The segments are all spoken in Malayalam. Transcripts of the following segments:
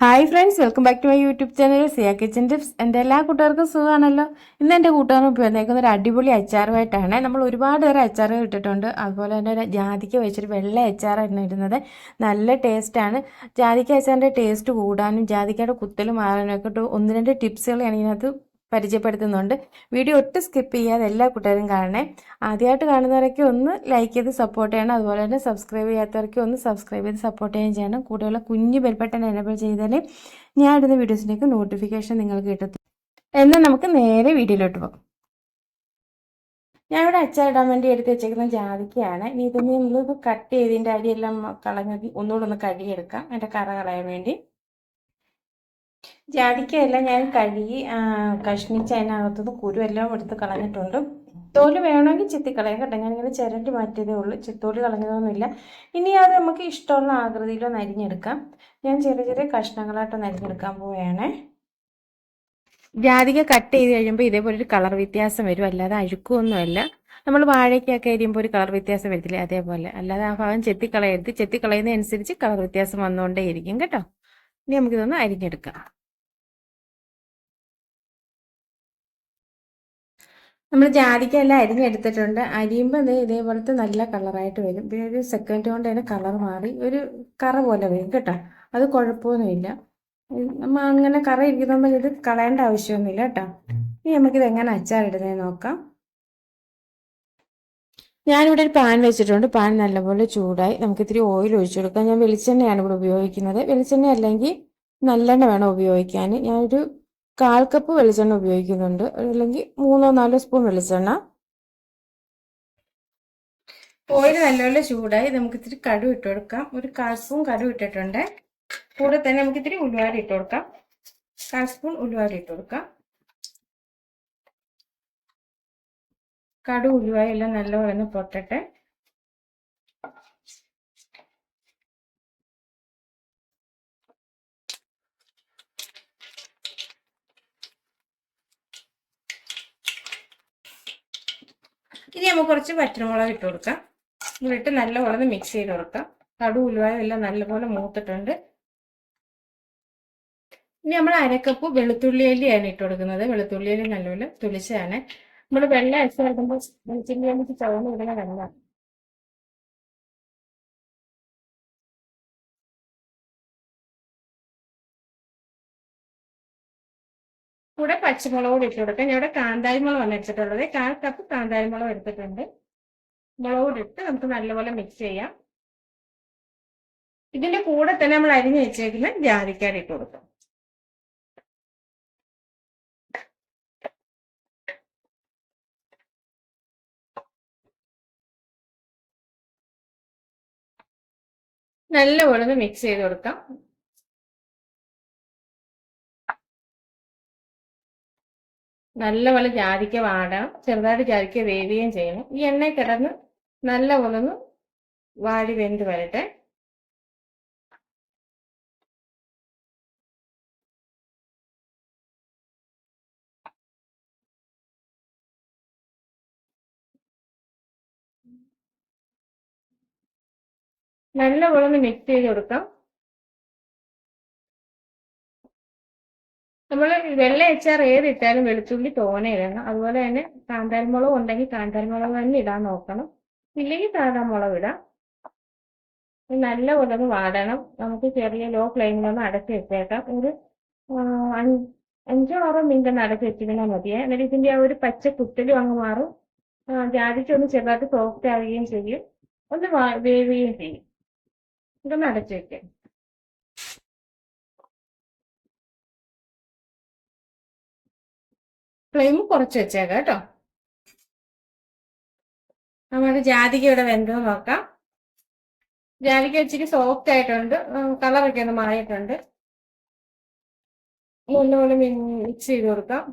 Hi friends welcome back to my YouTube channel Siya kitchen tips എന്റെ എല്ലാ കൂട്ടുകാർക്കും സുഖമാണല്ലോ? ഇന്ന് എന്റെ കൂട്ടുകാരും ഉപയോഗിക്കുന്ന ഒരു അടിപൊളി അച്ചാറുമായിട്ടാണ്. നമ്മൾ ഒരുപാട് തരം അച്ചാർ ഇട്ടിട്ടുണ്ട്. അതുപോലെ തന്നെ ഒരു ജാതിക്ക വെച്ചൊരു വെള്ള അച്ചാറായിരുന്നു ഇടുന്നത്. നല്ല ടേസ്റ്റാണ്. ജാതിക്ക അച്ചാറിന്റെ ടേസ്റ്റ് കൂടാനും ജാതിക്കയുടെ കുത്തൽ മാറാനും ഒക്കെ ഒന്ന് രണ്ട് ടിപ്സുകൾ ഞാൻ ഇതിനകത്ത് പരിചയപ്പെടുത്തുന്നുണ്ട്. വീഡിയോ ഒട്ടും സ്കിപ്പ് ചെയ്യാതെ എല്ലാ കൂട്ടുകാരും കാണണേ. ആദ്യമായിട്ട് കാണുന്നവരൊക്കെ ഒന്ന് ലൈക്ക് ചെയ്ത് സപ്പോർട്ട് ചെയ്യണം. അതുപോലെ തന്നെ സബ്സ്ക്രൈബ് ചെയ്യാത്തവരൊക്കെ ഒന്ന് സബ്സ്ക്രൈബ് ചെയ്ത് സപ്പോർട്ട് ചെയ്യുകയും ചെയ്യണം. കൂടെയുള്ള കുഞ്ഞു ബെൽബട്ടൺ എനേബിൾ ചെയ്താലേ ഞാൻ ഇടുന്ന വീഡിയോസിലേക്ക് നോട്ടിഫിക്കേഷൻ നിങ്ങൾക്ക് കിട്ടും എന്നാൽ നമുക്ക് നേരെ വീഡിയോയിലോട്ട് പോകാം. ഞാനിവിടെ അച്ചാറിടാൻ വേണ്ടി എടുത്ത് വെച്ചേക്കുന്ന ജാതിക്കയാണ്. ഇനി ഇതൊന്ന് നമ്മൾ കട്ട് ചെയ്തതിന്റെ അരിയെല്ലാം കളഞ്ഞ് ഒന്നുകൂടെ ഒന്ന് കഴുകിയെടുക്കാം. അതിന്റെ കറ കളയാൻ വേണ്ടി. ജാതിക്കയെല്ലാം ഞാൻ കഴുകി കഷ്ണിച്ച് അതിനകത്തുനിന്ന് കുരുവെല്ലാം എടുത്ത് കളഞ്ഞിട്ടുണ്ട്. തോൽ വേണമെങ്കിൽ ചെത്തിക്കളയാം കേട്ടോ. ഞാനിങ്ങനെ ചിരണ്ടി മാറ്റിയതേ ഉള്ളൂ. ചെത്തോൽ കളഞ്ഞതൊന്നുമില്ല. ഇനി അത് നമുക്ക് ഇഷ്ടമുള്ള ആകൃതിയിലോ നരിഞ്ഞെടുക്കാം ഞാൻ ചെറിയ ചെറിയ കഷ്ണങ്ങളായിട്ടോ നരിഞ്ഞെടുക്കാൻ പോവുകയാണേ. ജാതിക കട്ട് ചെയ്ത് കഴിയുമ്പോൾ ഇതേപോലെ ഒരു കളർ വ്യത്യാസം വരും. അല്ലാതെ അഴുക്കൊന്നുമല്ല. നമ്മൾ വാഴയ്ക്കൊക്കെ അരിയുമ്പോൾ ഒരു കളർ വ്യത്യാസം വരത്തില്ലേ? അതേപോലെ. അല്ലാതെ ആ ഭാഗം ചെത്തിക്കളയരുത്. ചെത്തിക്കളയുന്നതനുസരിച്ച് കളർ വ്യത്യാസം വന്നുകൊണ്ടേയിരിക്കും കേട്ടോ. ഇനി നമുക്കിതൊന്ന് അരിഞ്ഞെടുക്കാം. നമ്മൾ ജാതിക്കെല്ലാം അരിഞ്ഞെടുത്തിട്ടുണ്ട്. അരിയുമ്പോൾ അത് ഇതേപോലത്തെ നല്ല കളറായിട്ട് വരും. പിന്നെ ഒരു സെക്കൻഡ് കൊണ്ട് അതിന് കളർ മാറി ഒരു കറ പോലെ വരും കേട്ടോ. അത് കുഴപ്പമൊന്നുമില്ല. നമ്മൾ അങ്ങനെ കറ ഇരിക്കുമ്പോൾ ഇത് കളയേണ്ട ആവശ്യമൊന്നുമില്ല കേട്ടോ. ഇനി നമുക്കിത് എങ്ങനെ അച്ചാറിടുന്നത് നോക്കാം. ഞാനിവിടെ ഒരു പാൻ വെച്ചിട്ടുണ്ട്. പാൻ നല്ലപോലെ ചൂടായി. നമുക്ക് ഇത്തിരി ഓയിൽ ഒഴിച്ചു കൊടുക്കാം. ഞാൻ വെളിച്ചെണ്ണയാണ് ഇവിടെ ഉപയോഗിക്കുന്നത്. വെളിച്ചെണ്ണ അല്ലെങ്കിൽ നല്ലെണ്ണ വേണം ഉപയോഗിക്കാൻ. ഞാനൊരു കാൽ കപ്പ് വെളിച്ചെണ്ണ ഉപയോഗിക്കുന്നുണ്ട്. അല്ലെങ്കിൽ മൂന്നോ നാലോ സ്പൂൺ വെളിച്ചെണ്ണ. ഓയിൽ നല്ലപോലെ ചൂടായി. നമുക്ക് ഇത്തിരി കടു ഇട്ട് കൊടുക്കാം. ഒരു കാൽ സ്പൂൺ കടു ഇട്ടിട്ടുണ്ട്. കൂടെ തന്നെ നമുക്ക് ഇത്തിരി ഉലുവാരി ഇട്ട് കൊടുക്കാം. കാൽ സ്പൂൺ ഉലുവാരി ഇട്ട് കൊടുക്കാം. കടു ഉലുവായി എല്ലാം നല്ലപോലെ ഒന്ന് പൊട്ടട്ടെ. ഇനി നമുക്ക് കുറച്ച് പച്ചമുളക് ഇട്ട് കൊടുക്കാം. ഇട്ട് നല്ലപോലെ മിക്സ് ചെയ്ത് കൊടുക്കാം. കടു ഉലുവായും എല്ലാം നല്ലപോലെ മൂത്തിട്ടുണ്ട്. ഇനി നമ്മൾ അരക്കപ്പ് വെളുത്തുള്ളി അല്ലിയാണ് ഇട്ട് കൊടുക്കുന്നത്. വെളുത്തുള്ളി അല്ലി നല്ലപോലെ തുളിച്ചതാണ് നമ്മൾ വെള്ളം അരച്ച് കിടക്കുമ്പോൾ വെളുത്തുള്ളി വേണ്ടി ചുവന്ന് വിടുന്ന വെള്ള. കൂടെ പച്ചമുളക് കൂടി ഇട്ട് കൊടുക്കാം. ഞാൻ ഇവിടെ കാന്താരി മുളകാണ് എടുത്തിട്ടുള്ളത്. കാൽ കപ്പ് കാന്താരി മുളക് എടുത്തിട്ടുണ്ട്. മുളക് കൂടി ഇട്ട് നമുക്ക് നല്ലപോലെ മിക്സ് ചെയ്യാം. ഇതിന്റെ കൂടെ തന്നെ നമ്മൾ അരിഞ്ഞ് വെച്ചേക്കുന്ന ജാതിക്കാട് ഇട്ട് കൊടുക്കാം. നല്ലപോലെ ഒന്ന് മിക്സ് ചെയ്ത് കൊടുക്കാം. നല്ലപോലെ ജാതിക്ക വാടണം ചെറുതായിട്ട് ജാതിക്ക വേവുകയും ചെയ്യണം. ഈ എണ്ണ കിടന്ന് നല്ലപോലെ ഒന്ന് വാടി വെന്ത് വരട്ടെ. നല്ലപോലെ ഒന്ന് മിക്സ് ചെയ്ത് കൊടുക്കാം. നമ്മൾ വെള്ള അച്ചാർ ഏതിട്ടാലും വെളുത്തുള്ളി തോനെ ഇടണം. അതുപോലെ തന്നെ കാന്താരിമുളക് ഉണ്ടെങ്കിൽ കാന്താരിമുളക് തന്നെ ഇടാൻ നോക്കണം. ഇല്ലെങ്കിൽ സാധാ മുളക് ഇടാം നല്ല ഒന്ന് വാടണം. നമുക്ക് ചെറിയ ലോ ഫ്ലെയിമിലൊന്ന് അടച്ച് വെച്ചേക്കാം. ഒരു അഞ്ചോ ആറോ മിനിറ്റ് ഒന്ന് അടച്ച് വെച്ചിരുന്നാൽ മതിയേ എന്നിട്ട് ഇതിന്റെ ആ ഒരു പച്ച കുത്തലും അങ്ങ് മാറും. ജാതിച്ചൊന്ന് ചെറുതായിട്ട് സോഫ്റ്റ് ആവുകയും ചെയ്യും. ഒന്ന് വേവുകയും ചെയ്യും. ഇതൊന്ന് അടച്ചു വെക്കാം. ഫ്ലെയിം കുറച്ച് വെച്ചേക്കാം കേട്ടോ. നമ്മുടെ ജാതിക ഇവിടെ വെന്തോ നോക്കാം. ജാതിക ഇച്ചിരി സോഫ്റ്റ് ആയിട്ടുണ്ട്. കളറൊക്കെ ഒന്ന് മാറിയിട്ടുണ്ട്. മുന്നോട് മിക്സ് ചെയ്ത് കൊടുക്കാം.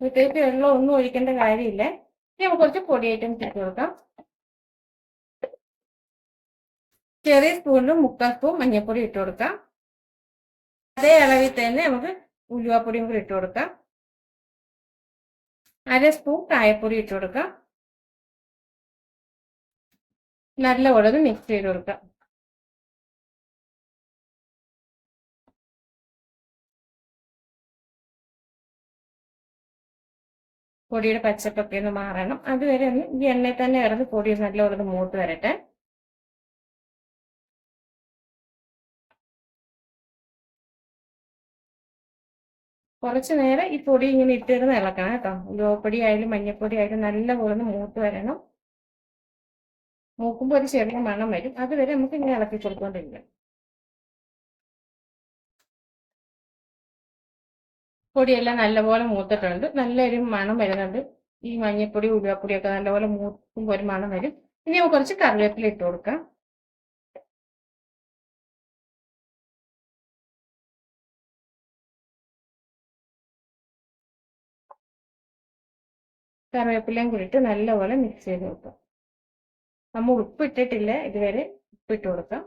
പ്രത്യേകിച്ച് വെള്ളം ഒന്നും ഒഴിക്കേണ്ട കാര്യമില്ല. നമുക്ക് കുറച്ച് പൊടി ഐറ്റംസ് ഇട്ട് കൊടുക്കാം. ചെറിയ സ്പൂണിൽ മുക്കാൽ സ്പൂൺ മഞ്ഞൾപ്പൊടി ഇട്ട് കൊടുക്കാം. അതേ അളവിൽ തന്നെ നമുക്ക് ഉലുവാപ്പൊടിയും കൂടി ഇട്ട് കൊടുക്കാം. അര സ്പൂൺ കായപ്പൊടി ഇട്ട് കൊടുക്കാം. നല്ല ഒന്ന് മിക്സ് ചെയ്ത് കൊടുക്കാം. പൊടിയുടെ പച്ചപ്പൊക്കെ ഒന്ന് മാറണം. അതുവരെ ഒന്ന് ഈ എണ്ണയിൽ തന്നെ കിടന്ന് പൊടി നല്ലപോലെ മൂത്ത് വരട്ടെ. കുറച്ച് നേരം ഈ പൊടി ഇങ്ങനെ ഇട്ടിരുന്ന് ഇളക്കണം കേട്ടോ. ഉലുവപ്പൊടി ആയാലും മഞ്ഞപ്പൊടി ആയാലും നല്ലപോലെ ഒന്ന് മൂത്ത് വരണം. മൂക്കുമ്പോൾ ഒരു ചെറിയ മണം വരും. അതുവരെ നമുക്ക് ഇങ്ങനെ ഇളക്കി കൊടുത്തോണ്ടിരിക്കാം. പൊടിയെല്ലാം നല്ലപോലെ മൂത്തിട്ടുണ്ട്. നല്ലൊരു മണം വരുന്നുണ്ട്. ഈ മഞ്ഞപ്പൊടി ഉലുവപ്പൊടിയൊക്കെ നല്ലപോലെ മൂക്കുമ്പോൾ ഒരു മണം വരും. ഇനി കുറച്ച് കറിവേപ്പില ഇട്ട് കൊടുക്കാം. കറിവേപ്പിലയും കൂടിയിട്ട് നല്ലപോലെ മിക്സ് ചെയ്ത് കൊടുക്കാം നമ്മൾ ഉപ്പിട്ടിട്ടില്ല? ഇതുവരെ ഉപ്പിട്ട് കൊടുക്കാം.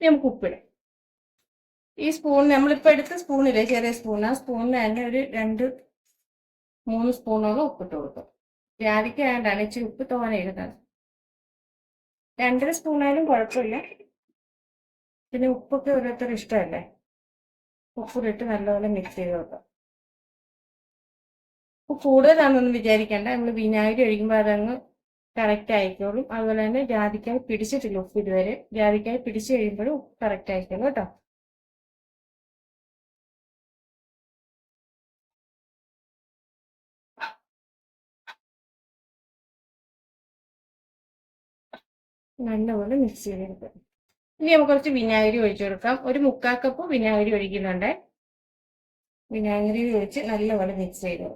നമുക്ക് ഉപ്പിടാം. ഈ സ്പൂൺ നമ്മളിപ്പോൾ എടുത്ത സ്പൂണില്ലേ ചെറിയ സ്പൂൺ ആ സ്പൂണിന് തന്നെ ഒരു രണ്ട് മൂന്ന് സ്പൂണോളം ഉപ്പിട്ട് കൊടുക്കും. വേണ്ടാണ് ഇച്ചിരി ഉപ്പ് തോനെ ഇടുന്നത്. രണ്ടര സ്പൂണായാലും കുഴപ്പമില്ല. പിന്നെ ഉപ്പൊക്കെ ഓരോരുത്തർ ഇഷ്ടമല്ലേ? ഉപ്പിട്ട് നല്ലപോലെ മിക്സ് ചെയ്ത് വെക്കാം ഉപ്പ് കൂടുതലാണെന്നൊന്നും വിചാരിക്കേണ്ട. നമ്മൾ വിനാഗിരി ഒഴിക്കുമ്പോൾ അതങ്ങ് കറക്റ്റ് ആയിക്കോളും. അതുപോലെ തന്നെ ജാതിക്കായി പിടിച്ചിട്ടില്ല ഉപ്പ് ഇതുവരെ. ജാതിക്കായി പിടിച്ചു കഴിയുമ്പോഴും ഉപ്പ് കറക്റ്റ് ആയിക്കോളും കേട്ടോ. നല്ലപോലെ മിക്സ് ചെയ്തെടുക്കുക ഇനി നമുക്ക് കുറച്ച് വിനാഗിരി ഒഴിച്ചു കൊടുക്കാം. ഒരു മുക്കാൽ കപ്പ് വിനാഗിരി ഒഴിക്കുന്നുണ്ട്. വിനാഗിരി ഒഴിച്ച് നല്ലപോലെ മിക്സ് ചെയ്തു.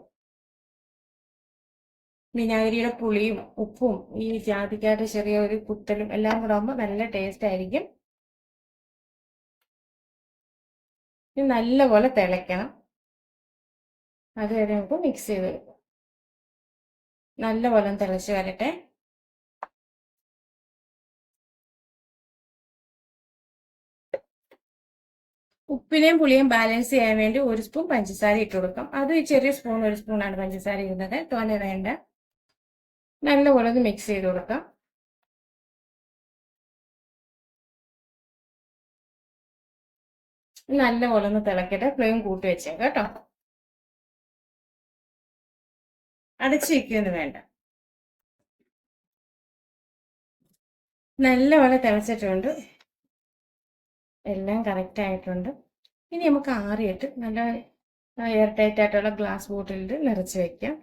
വിനാഗിരിയുടെ പുളിയും ഉപ്പും ഈ ജാതിക്കാരുടെ ചെറിയ ഒരു കുത്തലും എല്ലാം കൂടെ ആകുമ്പോൾ നല്ല ടേസ്റ്റ് ആയിരിക്കും. ഇത് നല്ലപോലെ തിളയ്ക്കണം. അതുവരെ നമുക്ക് മിക്സ് ചെയ്ത് കൊടുക്കാം നല്ലപോലെ തിളച്ച് വരട്ടെ. ഉപ്പിനെയും പുളിയും ബാലൻസ് ചെയ്യാൻ വേണ്ടി ഒരു സ്പൂൺ പഞ്ചസാര ഇട്ട് കൊടുക്കാം. അത് ചെറിയ സ്പൂൺ ഒരു സ്പൂണാണ് പഞ്ചസാര ഇടുന്നത്. തോനെ വേണ്ട. നല്ലപോലെ ഒന്ന് മിക്സ് ചെയ്ത് കൊടുക്കാം. നല്ലപോലെ ഒന്ന് തിളക്കട്ടെ. ഫ്ലെയിം കൂട്ടി വെച്ചേ കേട്ടോ. അടച്ചു വെക്കുകയൊന്നും വേണ്ട. നല്ലപോലെ തിളച്ചിട്ടുണ്ട്. എല്ലാം കറക്റ്റ് ആയിട്ടുണ്ട്. ഇനി നമുക്ക് ആറിയിട്ട് നല്ല എയർ ടൈറ്റ് ആയിട്ടുള്ള ഗ്ലാസ് ബോട്ടിലിൽ നിറച്ച് വെക്കാം.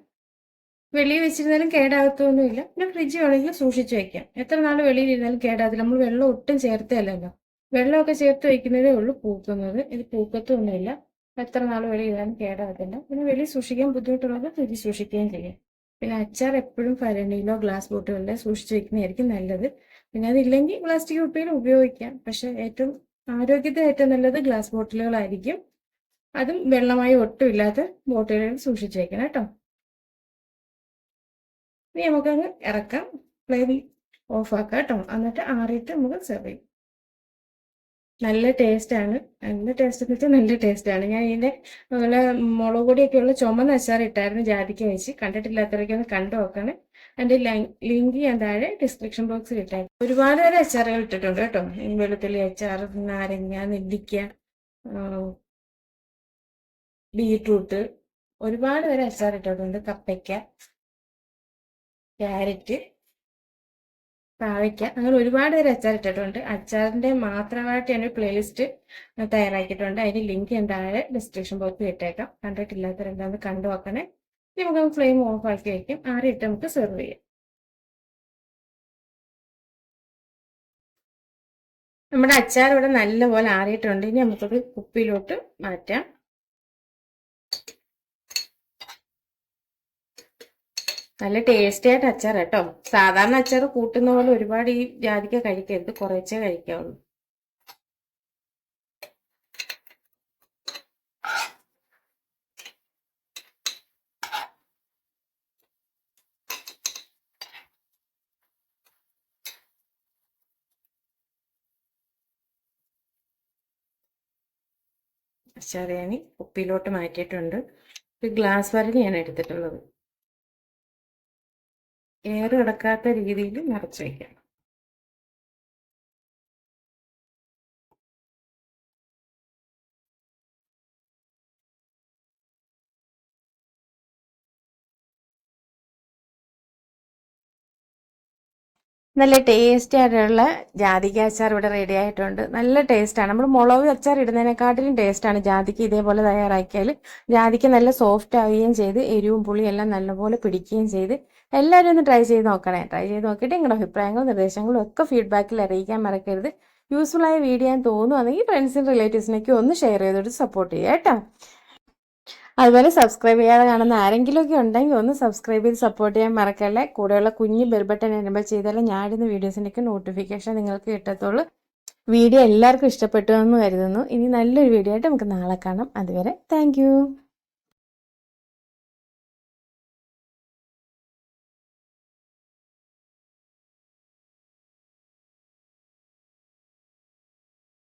വെളിയിൽ വെച്ചിരുന്നാലും കേടാകത്തൊന്നുമില്ല. പിന്നെ ഫ്രിഡ്ജ് വേണമെങ്കിൽ സൂക്ഷിച്ച് വെക്കാം. എത്ര നാൾ വെളിയിൽ ഇരുന്നാലും കേടാകത്തില്ല. നമ്മൾ വെള്ളം ഒട്ടും ചേർത്തല്ലല്ലോ. വെള്ളമൊക്കെ ചേർത്ത് വയ്ക്കുന്നതേ ഉള്ളൂ പൂക്കുന്നത്. ഇത് പൂക്കത്തൊന്നുമില്ല. എത്ര നാൾ വെളിയിൽ ഇരുന്നാലും കേടാകത്തില്ല. പിന്നെ വെളിയിൽ സൂക്ഷിക്കാൻ ബുദ്ധിമുട്ടുള്ളത് ഫ്രിഡ്ജ് സൂക്ഷിക്കുകയും ചെയ്യാം. പിന്നെ അച്ചാർ എപ്പോഴും ഫരണിയിലോ ഗ്ലാസ് ബോട്ടുകളിലോ സൂക്ഷിച്ച് വെക്കുന്നതായിരിക്കും നല്ലത്. പിന്നെ അതില്ലെങ്കിൽ പ്ലാസ്റ്റിക് കുപ്പിയിൽ ഉപയോഗിക്കാം. പക്ഷെ ഏറ്റവും ആരോഗ്യത്തിന് ഏറ്റവും നല്ലത് ഗ്ലാസ് ബോട്ടിലുകളായിരിക്കും അതും വെള്ളമായി ഒട്ടും ഇല്ലാത്ത ബോട്ടിലുകൾ സൂക്ഷിച്ചേക്കണം കേട്ടോ. ഇനി നമുക്കങ്ങ് ഇറക്കാം. ഫ്ലെയിം ഓഫ് ആക്കാം കേട്ടോ. എന്നിട്ട് ആറിയിട്ട് നമുക്ക് സെർവ് ചെയ്യും. നല്ല ടേസ്റ്റാണ് നല്ല ടേസ്റ്റ് എന്ന് വെച്ചാൽ നല്ല ടേസ്റ്റാണ് ഞാൻ ഇതിന്റെ അതുപോലെ മുളക് പൊടിയൊക്കെയുള്ള ചുമന്ന അച്ചാർ ഇട്ടായിരുന്നു ജാതിക്ക വെച്ച്. കണ്ടിട്ടില്ലാത്തവരൊക്കെ ഒന്ന് കണ്ടു നോക്കണേ. അതിന്റെ ലിങ്ക് ഞാൻ താഴെ ഡിസ്ക്രിപ്ഷൻ ബോക്സിൽ ഇട്ടായിരുന്നു ഒരുപാട് തരം അച്ചാറുകൾ ഇട്ടിട്ടുണ്ട് കേട്ടോ. വെളുത്തുള്ളി അച്ചാർ നാരങ്ങ നെല്ലിക്ക ബീട്രൂട്ട്. ഒരുപാട് തരം അച്ചാർ ഇട്ടിട്ടുണ്ട്. കപ്പയ്ക്ക ക്യാരറ്റ് പാവയ്ക്ക. അങ്ങനെ ഒരുപാട് തരം അച്ചാർ ഇട്ടിട്ടുണ്ട്. അച്ചാറിന്റെ മാത്രമായിട്ട് ഞാൻ പ്ലേലിസ്റ്റ് തയ്യാറാക്കിയിട്ടുണ്ട്. അതിന്റെ ലിങ്ക് ഞാൻ താഴെ ഡിസ്ക്രിപ്ഷൻ ബോക്സിൽ ഇട്ടേക്കാം. കണ്ടിട്ടില്ലാത്തവരെന്താന്ന് കണ്ടു നോക്കണേ. നമുക്ക് ഫ്ലെയിം ഓഫ് ആക്കി വയ്ക്കാം ആറിയിട്ട് നമുക്ക് സെർവ് ചെയ്യാം. നമ്മുടെ അച്ചാർ ഇവിടെ നല്ലപോലെ ആറിയിട്ടുണ്ട്. ഇനി നമുക്കത് കുപ്പിയിലോട്ട് മാറ്റാം. നല്ല ടേസ്റ്റി ആയിട്ട് അച്ചാർ കേട്ടോ സാധാരണ അച്ചാർ കൂട്ടുന്ന പോലെ ഒരുപാട് ഈ ജാതിക്ക കഴിക്കരുത്. കുറച്ചേ കഴിക്കാവുള്ളൂ. അച്ചാർ ഞാൻ കുപ്പിയിലോട്ട് മാറ്റിയിട്ടുണ്ട്. ഒരു ഗ്ലാസ് ഞാൻ എടുത്തിട്ടുള്ളത്. എയർ കിടക്കാത്ത രീതിയിൽ നിറച്ച് വയ്ക്കാം നല്ല ടേസ്റ്റി ആയിട്ടുള്ള ജാതിക്ക അച്ചാർ ഇവിടെ റെഡി ആയിട്ടുണ്ട്. നല്ല ടേസ്റ്റാണ് നമ്മൾ മുളക് അച്ചാർ ഇടുന്നതിനെക്കാട്ടിലും ടേസ്റ്റാണ് ജാതിക്ക ഇതേപോലെ തയ്യാറാക്കിയാൽ ജാതിക്ക നല്ല സോഫ്റ്റ് ആവുകയും ചെയ്ത് എരിവും പുളിയും എല്ലാം നല്ലപോലെ പിടിക്കുകയും ചെയ്ത് എല്ലാവരും ഒന്ന് ട്രൈ ചെയ്ത് നോക്കണേ. ട്രൈ ചെയ്ത് നോക്കിയിട്ട് നിങ്ങളുടെ അഭിപ്രായങ്ങളും നിർദ്ദേശങ്ങളും ഒക്കെ ഫീഡ്ബാക്കിൽ അറിയിക്കാൻ മറക്കരുത്. യൂസ്ഫുൾ ആയ വീഡിയോ തോന്നുവാണെങ്കിൽ ഫ്രണ്ട്സിനും റിലേറ്റീവ്സിനൊക്കെ ഒന്ന് ഷെയർ ചെയ്തിട്ട് സപ്പോർട്ട് ചെയ്യുക കേട്ടോ. അതുപോലെ സബ്സ്ക്രൈബ് ചെയ്യാതെ കാണുന്ന ആരെങ്കിലുമൊക്കെ ഉണ്ടെങ്കിൽ ഒന്ന് സബ്സ്ക്രൈബ് ചെയ്ത് സപ്പോർട്ട് ചെയ്യാൻ മറക്കല്ലേ? കൂടെയുള്ള കുഞ്ഞ് ബെൽബട്ടൺ എനബിൾ ചെയ്താലേ ഞാനിടുന്ന വീഡിയോസിന്റെയൊക്കെ നോട്ടിഫിക്കേഷൻ നിങ്ങൾക്ക് കിട്ടത്തുള്ളൂ. വീഡിയോ എല്ലാവർക്കും ഇഷ്ടപ്പെട്ടു എന്ന് കരുതുന്നു. ഇനി നല്ലൊരു വീഡിയോ ആയിട്ട് നമുക്ക് നാളെ കാണാം. അതുവരെ താങ്ക്